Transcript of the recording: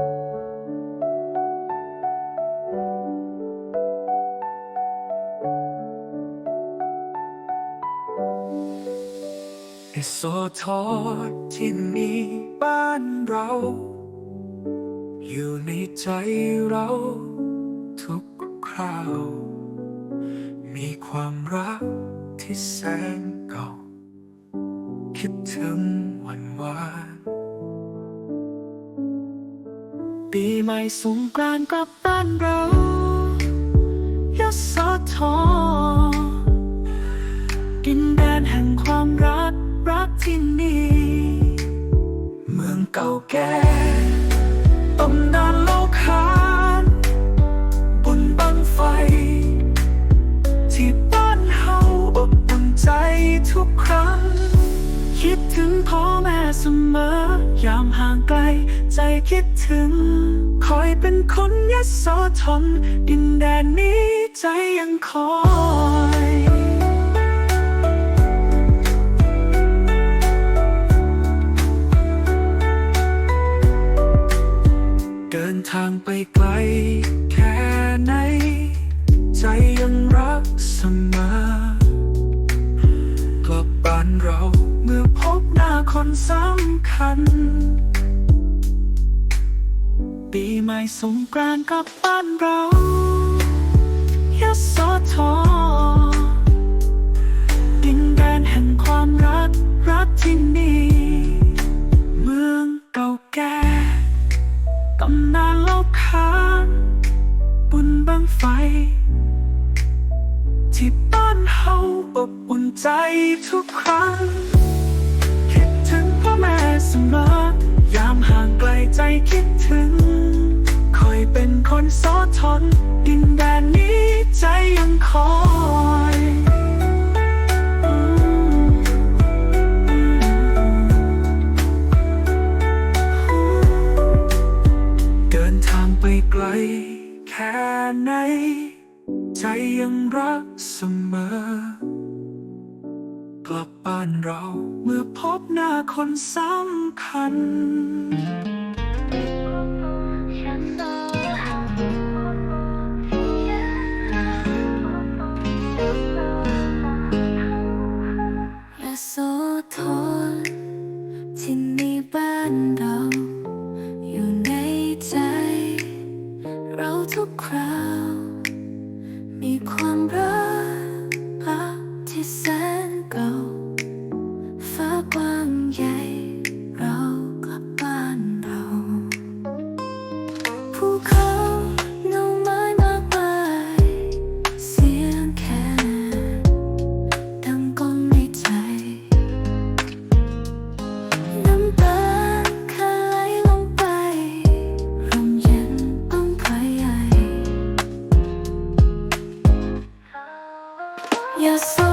อโซทอดที่นี่บ้านเรา อยู่ในใจเราทุกคราว มีความรักที่แสนเก่า คิดถึงวันว ปีใหม่สงกรานต์กลับบ้านเรายโสธรดินแดนแห่งความรัก รักที่นี่เมืองเก่าแก่ตำนานเล่าขานบนบังไฟ ที่บ้านเฮาอบอุ่นใจทุกครั้ง คิดถึงพ่อแม่เสมอยามห่างไกล ใจคิดถึง คอยเป็นคนยโสธรดินแดนนี้ใจยังคอยเดินทางไปไกลำคัญปีใหม่สงกรานต์กลับบ้านเรายโสธรดินแดนแห่งความรัก รักที่นี่เมืองเก่าแก่ตำนานเล่าขานบุญบังไฟ ที่บ้านเฮาอบอุ่นใจทุกครั้ง พ่อแม่เสมอยามห่างไกลใจคิดถึง คอยเป็นคนสอทน ดินแดนนี้ใจยังคอยเดินทางไปไกล แค่ไหน ใจยังรักเสมอ กลับบ้านเรา เมื่อพบหน้าคนสำคัญยโสธรที่นี่บ้านเรา อยู่ในใจ เราทุกคราว มีความรักรักที่แสน อย่